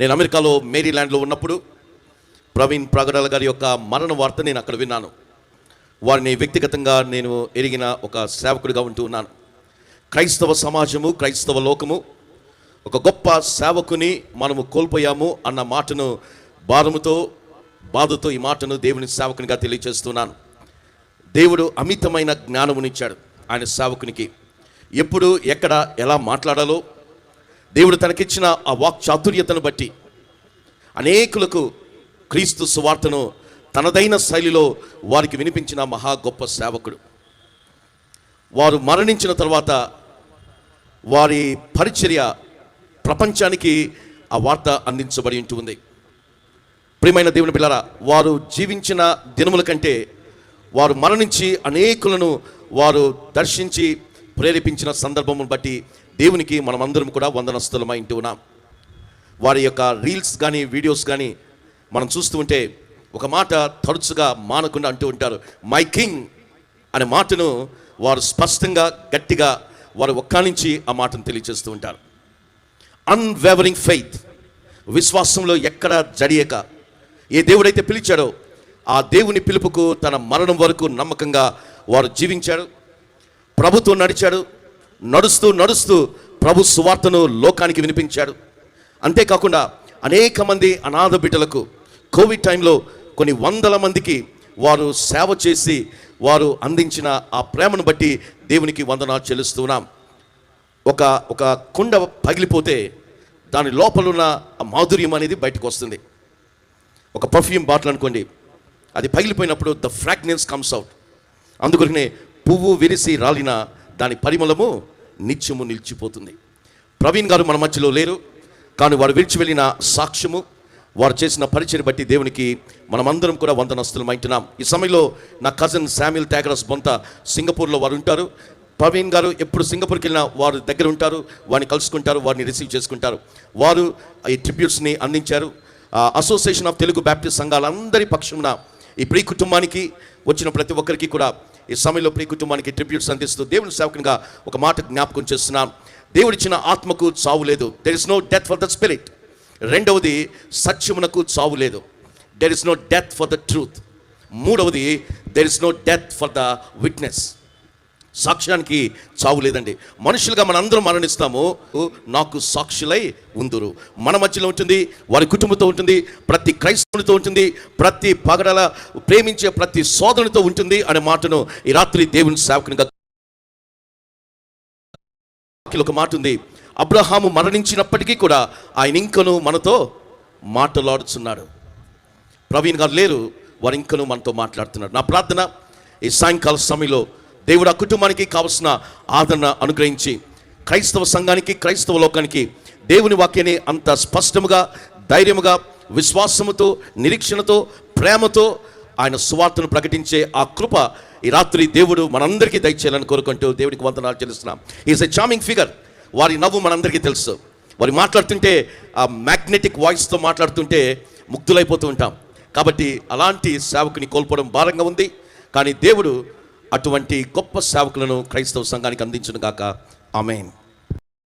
నేను అమెరికాలో మేరీల్యాండ్లో ఉన్నప్పుడు ప్రవీణ్ ప్రగడాల గారి యొక్క మరణ వార్త నేను అక్కడ విన్నాను. వారిని వ్యక్తిగతంగా నేను ఎరిగిన ఒక సేవకుడిగా ఉంటూ ఉన్నాను. క్రైస్తవ సమాజము క్రైస్తవ లోకము ఒక గొప్ప సేవకుని మనము కోల్పోయాము అన్న మాటను భారముతో బాధతో ఈ మాటను దేవుని సేవకునిగా తెలియజేస్తున్నాను దేవుడు అమితమైన జ్ఞానమునిచ్చాడు ఆయన సేవకునికి. ఎప్పుడు ఎక్కడ ఎలా మాట్లాడాలో దేవుడు తనకిచ్చిన ఆ వాక్ చాతుర్యతను బట్టి అనేకులకు క్రీస్తు సువార్తను తనదైన శైలిలో వారికి వినిపించిన మహా గొప్ప సేవకుడు. వారు మరణించిన తర్వాత వారి పరిచర్య ప్రపంచానికి ఆ వార్త అందించబడి ఉంటుంది ప్రియమైన దేవుని పిల్లరా వారు జీవించిన దినముల కంటే వారు మరణించి అనేకులను వారు దర్శించి ప్రేరేపించిన సందర్భమును బట్టి దేవునికి మనమందరం కూడా వందనస్తులమై ఇంటి ఉన్నాం. వారి యొక్క రీల్స్ కానీ వీడియోస్ కానీ మనం చూస్తూ ఉంటే ఒక మాట తరచుగా మానకుండా అంటూ ఉంటారు. మై కింగ్ అనే మాటను వారు స్పష్టంగా గట్టిగా వారు ఒక్కానించి ఆ మాటను తెలియజేస్తూ ఉంటారు. అన్వేవరింగ్ ఫెయిత్ విశ్వాసంలో ఎక్కడ జడియక. ఏ దేవుడైతే పిలిచాడో ఆ దేవుని పిలుపుకు తన మరణం వరకు నమ్మకంగా వారు జీవించాడు ప్రభుత్వం నడిచాడు. నడుస్తూ నడుస్తూ ప్రభు సువార్తను లోకానికి వినిపించాడు. అంతేకాకుండా అనేక మంది అనాథ బిడ్డలకు కోవిడ్ టైంలో కొన్ని వందల మందికి వారు సేవ చేసి వారు అందించిన ఆ ప్రేమను బట్టి దేవునికి వందనాలు చెల్లిస్తున్నాం. ఒక ఒక కుండ పగిలిపోతే దాని లోపలున్న ఆ మాధుర్యం అనేది బయటకు వస్తుంది. ఒక పర్ఫ్యూమ్ బాటిల్ అనుకోండి అది పగిలిపోయినప్పుడు ద ఫ్రాగ్నెన్స్ కమ్స్ అవుట్. అందుకొరకనే పువ్వు విరిసి రాలిన దాని పరిమళము నిత్యము నిలిచిపోతుంది. ప్రవీణ్ గారు మన మధ్యలో లేరు కానీ వారు విడిచి వెళ్ళిన సాక్ష్యము వారు చేసిన పరిచయం బట్టి దేవునికి మనమందరం కూడా వందనస్తులం అంటున్నాం ఈ సమయంలో నా కజిన్ శామ్యుల్ ట్యాగరస్ బొంత సింగపూర్లో వారు ఉంటారు. ప్రవీణ్ గారు ఎప్పుడు సింగపూర్కి వెళ్ళినా వారు దగ్గర ఉంటారు వారిని కలుసుకుంటారు వారిని రిసీవ్ చేసుకుంటారు. వారు ఈ ట్రిబ్యూట్స్ని అందించారు. అసోసియేషన్ ఆఫ్ తెలుగు బ్యాప్టిస్ట్ సంఘాలందరి పక్షమున ఈ ప్రీ కుటుంబానికి వచ్చిన ప్రతి ఒక్కరికి కూడా ఈ సమయంలో ప్రియ కుటుంబానికి ట్రిబ్యూట్స్ అందిస్తూ దేవుని సేవకునిగా ఒక మాట జ్ఞాపకం చేస్తున్నాం. దేవుడిచ్చిన ఆత్మకు చావు లేదు. There is no death for the spirit రెండవది సత్యమునకు చావు లేదు. There is no death for the truth మూడవది there is no death for the witness సాక్ష్యానికి చావు లేదండి. మనుషులుగా మనందరం మరణిస్తాము. నాకు సాక్షులై ఉందురు. మన మధ్యలో ఉంటుంది వారి కుటుంబంతో ఉంటుంది ప్రతి క్రైస్తవునితో ఉంటుంది ప్రతి పగడల ప్రేమించే ప్రతి సోదరునితో ఉంటుంది అనే మాటను ఈ రాత్రి దేవుని సేవకునిగా ఒక మాట ఉంది. అబ్రహాము మరణించినప్పటికీ కూడా ఆయన ఇంకను మనతో మాట్లాడుతున్నాడు. ప్రవీణ్ గారు లేరు వారు ఇంకను మనతో మాట్లాడుతున్నారు. నా ప్రార్థన ఈ సాయంకాల సమయంలో దేవుడు ఆ కుటుంబానికి కావలసిన ఆదరణ అనుగ్రహించి క్రైస్తవ సంఘానికి క్రైస్తవ లోకానికి దేవుని వాక్యాన్ని అంత స్పష్టముగా ధైర్యముగా విశ్వాసముతో నిరీక్షణతో ప్రేమతో ఆయన సువార్తను ప్రకటించే ఆ కృప ఈ రాత్రి దేవుడు మనందరికీ దయచేయాలని కోరుకుంటూ దేవుడికి వందనాలు చెల్లిస్తున్నాం. ఈజ్ ఎ చామింగ్ ఫిగర్ వారి నవ్వు మనందరికీ తెలుసు. వారు మాట్లాడుతుంటే ఆ మ్యాగ్నెటిక్ వాయిస్తో మాట్లాడుతుంటే ముగ్ధులైపోతూ ఉంటాం. కాబట్టి అలాంటి సేవకుని కోల్పోవడం భారంగా ఉంది. కానీ దేవుడు అటువంటి గొప్ప సేవకులను క్రైస్తవ సంఘానికి అందించును గాక ఆమెన్.